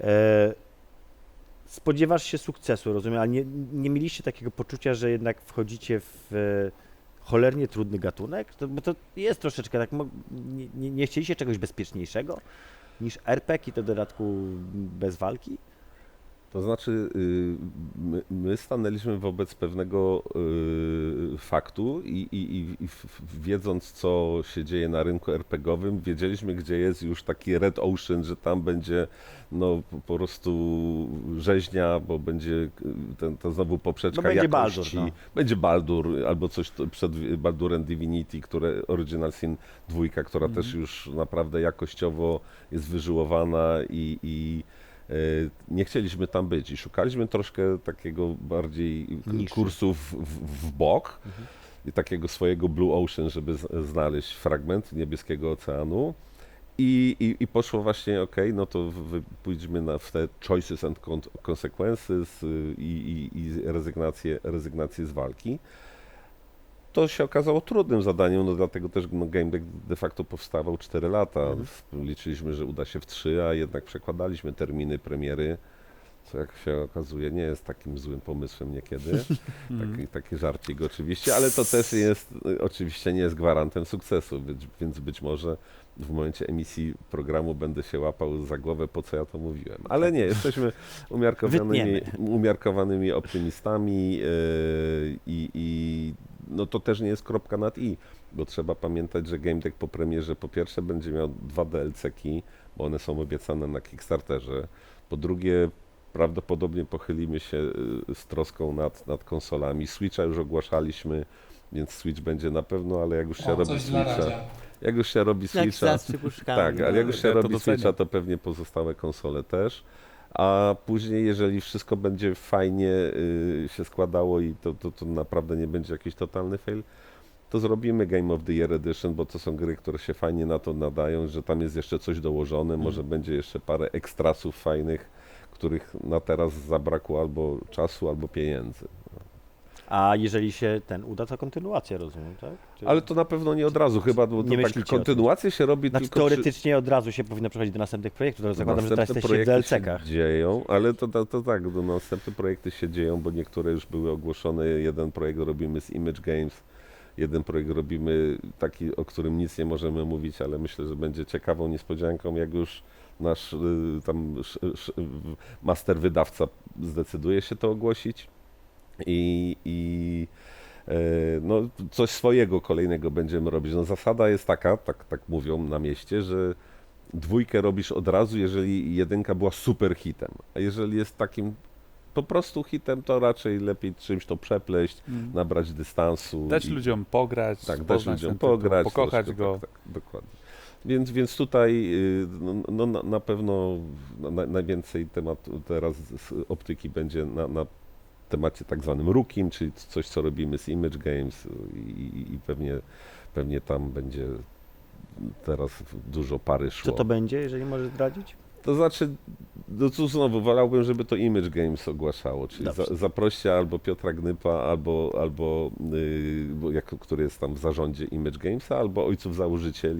E, spodziewasz się sukcesu, rozumiem, ale nie, nie mieliście takiego poczucia, że jednak wchodzicie w e, cholernie trudny gatunek? To, bo to jest troszeczkę tak, nie, nie, nie chcieliście czegoś bezpieczniejszego niż RPG i to dodatku bez walki? To znaczy, y, my, my stanęliśmy wobec pewnego y, faktu i, i, i- wiedząc, co się dzieje na rynku RPGowym, wiedzieliśmy, gdzie jest już taki Red Ocean, że tam będzie no, po- prostu rzeźnia, bo będzie y, ten, to znowu poprzeczka No będzie jakości. Baldur, no. Będzie Baldur albo coś przed Baldurem Divinity, które Original Sin 2, która Mhm. też już naprawdę jakościowo jest wyżyłowana i, i nie chcieliśmy tam być i szukaliśmy troszkę takiego bardziej Niszy. kursów w, w bok i takiego swojego Blue Ocean, żeby znaleźć fragment niebieskiego oceanu. I, i, I poszło właśnie, ok, no to wy- pójdźmy na, w te choices and con- consequences y, i, i, i rezygnację, rezygnację z walki. To się okazało trudnym zadaniem, no dlatego też no, Game Deck de facto powstawał 4 lata. Liczyliśmy, że uda się w 3, a jednak przekładaliśmy terminy premiery, co jak się okazuje nie jest takim złym pomysłem niekiedy. Taki, taki żarcik oczywiście, ale to też jest, oczywiście nie jest gwarantem sukcesu, więc, więc być może w momencie emisji programu będę się łapał za głowę, po co ja to mówiłem. Ale nie, jesteśmy umiarkowanymi, umiarkowanymi optymistami yy, i, i no to też nie jest kropka nad i, bo trzeba pamiętać, że Game Deck po premierze po pierwsze będzie miał dwa DLC-ki, bo one są obiecane na Kickstarterze. Po drugie, prawdopodobnie pochylimy się y, z troską nad, nad konsolami. Switcha już ogłaszaliśmy, więc Switch będzie na pewno, ale jak już się O, robi Switcha, jak już się robi Switcha, tak, ale jak już się robi. Switcha, to pewnie pozostałe konsole też. A później, jeżeli wszystko będzie fajnie y, się składało i to, to, to naprawdę nie będzie jakiś totalny fail, to zrobimy Game of the Year Edition, bo to są gry, które się fajnie na to nadają, że tam jest jeszcze coś dołożone, może będzie jeszcze parę ekstrasów fajnych, których na teraz zabrakło albo czasu, albo pieniędzy. A jeżeli się ten uda, to kontynuacja, rozumiem, tak? Czy... Ale to na pewno nie od razu chyba, bo Nie tak kontynuację się robi Znaczy tylko przy- teoretycznie od razu się powinno przechodzić do następnych projektów, to zakładam, że teraz jesteście w DLC-kach. się dzieją, ale to, to, to tak, no, następne projekty się dzieją, bo niektóre już były ogłoszone. Jeden projekt robimy z Image Games, jeden projekt robimy taki, o którym nic nie możemy mówić, ale myślę, że będzie ciekawą niespodzianką, jak już nasz y, tam master wydawca zdecyduje się to ogłosić i, i e, no, coś swojego kolejnego będziemy robić. No, zasada jest taka, tak, tak mówią na mieście, że dwójkę robisz od razu, jeżeli jedynka była super hitem. A jeżeli jest takim po prostu hitem, to raczej lepiej czymś to przepleść, Mm. nabrać dystansu. Dać i- ludziom pograć, tak, dać ludziom tytuł, pograć, pokochać troszkę, go. Tak, tak, dokładnie. Więc, więc tutaj y, no, no, na, pewno na, najwięcej tematu teraz z optyki będzie na, na temacie tak zwanym rukim, czyli coś, co robimy z Image Games i, i pewnie, pewnie tam będzie teraz dużo pary szło. Co to będzie, jeżeli możesz zdradzić? To znaczy, no cóż, znowu wolałbym, żeby to Image Games ogłaszało, czyli Dobrze. za, zaproście albo Piotra Gnypa, albo, albo yy, jak, który jest tam w zarządzie Image Gamesa, albo ojców założycieli